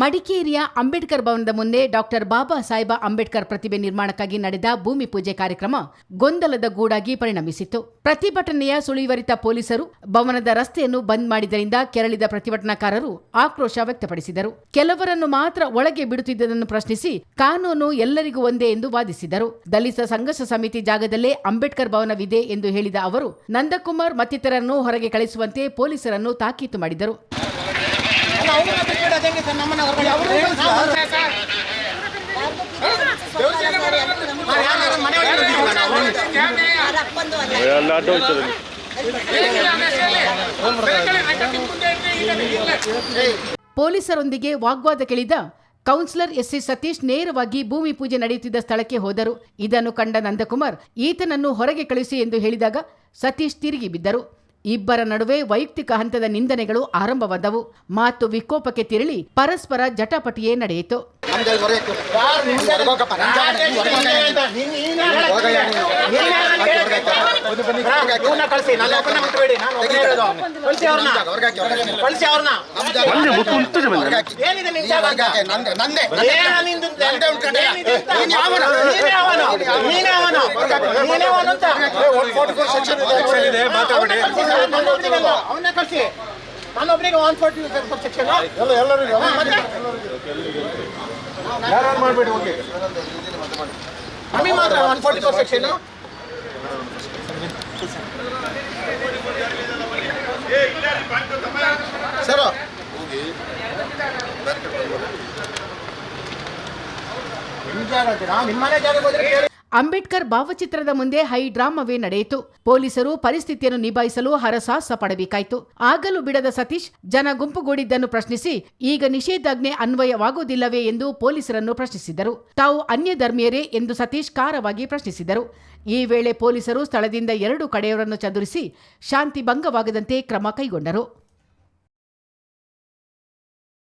ಮಡಿಕೇರಿಯ ಅಂಬೇಡ್ಕರ್ ಭವನದ ಮುಂದೆ ಡಾಕ್ಟರ್ ಬಾಬಾ ಸಾಹೇಬ ಅಂಬೇಡ್ಕರ್ ಪ್ರತಿಮೆ ನಿರ್ಮಾಣಕ್ಕಾಗಿ ನಡೆದ ಭೂಮಿ ಪೂಜೆ ಕಾರ್ಯಕ್ರಮ ಗೊಂದಲದ ಗೂಡಾಗಿ ಪರಿಣಮಿಸಿತು ಪ್ರತಿಭಟನೆಯ ಸುಳಿವರಿತ ಪೊಲೀಸರು ಭವನದ ರಸ್ತೆಯನ್ನು ಬಂದ್ ಮಾಡಿದ್ದರಿಂದ ಕೆರಳಿದ ಪ್ರತಿಭಟನಾಕಾರರು ಆಕ್ರೋಶ ವ್ಯಕ್ತಪಡಿಸಿದರು. ಕೆಲವರನ್ನು ಮಾತ್ರ ಒಳಗೆ ಬಿಡುತ್ತಿದ್ದುದನ್ನು ಪ್ರಶ್ನಿಸಿ ಕಾನೂನು ಎಲ್ಲರಿಗೂ ಒಂದೇ ಎಂದು ವಾದಿಸಿದರು. ದಲಿತ ಸಂಘರ್ಷ ಸಮಿತಿ ಜಾಗದಲ್ಲೇ ಅಂಬೇಡ್ಕರ್ ಭವನವಿದೆ ಎಂದು ಹೇಳಿದ ಅವರು, ನಂದಕುಮಾರ್ ಮತ್ತಿತರರನ್ನು ಹೊರಗೆ ಕಳಿಸುವಂತೆ ಪೊಲೀಸರನ್ನು ತಾಕೀತು ಮಾಡಿದರು. ಎಲ್ಲ ವಾಗ್ವಾದ ಹೋಗ್ತದೆ ಪೊಲೀಸರೊಂದಿಗೆ ವಾಗ್ವಾದಕ್ಕಿಳಿದ ಕೌನ್ಸಿಲರ್ ಎಸ್ಸಿ ಸತೀಶ್ ನೇರವಾಗಿ ಭೂಮಿ ಪೂಜೆ ನಡೆಯುತ್ತಿದ್ದ ಸ್ಥಳಕ್ಕೆ ಹೋದರು. ಇದನ್ನು ಕಂಡ ನಂದಕುಮಾರ್ ಈತನನ್ನು ಹೊರಗೆ ಕಳಿಸಿ ಎಂದು ಹೇಳಿದಾಗ ಸತೀಶ್ ತಿರುಗಿ ಬಿದ್ದರು. ಇಬ್ಬರ ನಡುವೆ ವೈಯಕ್ತಿಕ ಹಂತದ ನಿಂದನೆಗಳು ಆರಂಭವಾದವು. ಮಾತು ವಿಕೋಪಕ್ಕೆ ತಿರುಳಿ ಪರಸ್ಪರ ಜಟಾಪಟಿಯೇ ನಡೆಯಿತು. ಏನಿದೆ ಒನ್ ಸೆಕ್ಷನ್ ನಮಗೆ ಮಾತ್ರ ಒನ್ ಫೋರ್ಟಿ ನಿಮ್ಮ ಜಾಗ? ನಿಮ್ಮನೆ ಜಾಗಕ್ಕೆ ಹೋದ್ರೆ. ಅಂಬೇಡ್ಕರ್ ಭಾವಚಿತ್ರದ ಮುಂದೆ ಹೈ ಡ್ರಾಮವೇ ನಡೆಯಿತು. ಪೊಲೀಸರು ಪರಿಸ್ಥಿತಿಯನ್ನು ನಿಭಾಯಿಸಲು ಹರಸಾಹಸ ಪಡಬೇಕಾಯಿತು. ಆಗಲೂ ಬಿಡದ ಸತೀಶ್, ಜನ ಗುಂಪುಗೂಡಿದ್ದನ್ನು ಪ್ರಶ್ನಿಸಿ, ಈಗ ನಿಷೇಧಾಜ್ಞೆ ಅನ್ವಯವಾಗುವುದಿಲ್ಲವೇ ಎಂದು ಪೊಲೀಸರನ್ನು ಪ್ರಶ್ನಿಸಿದರು. ತಾವು ಅನ್ಯ ಧರ್ಮೀಯರೇ ಎಂದು ಸತೀಶ್ ಖಾರವಾಗಿ ಪ್ರಶ್ನಿಸಿದರು. ಈ ವೇಳೆ ಪೊಲೀಸರು ಸ್ಥಳದಿಂದ ಎರಡು ಕಡೆಯವರನ್ನು ಚದುರಿಸಿ, ಶಾಂತಿ ಭಂಗವಾಗದಂತೆ ಕ್ರಮ ಕೈಗೊಂಡರು.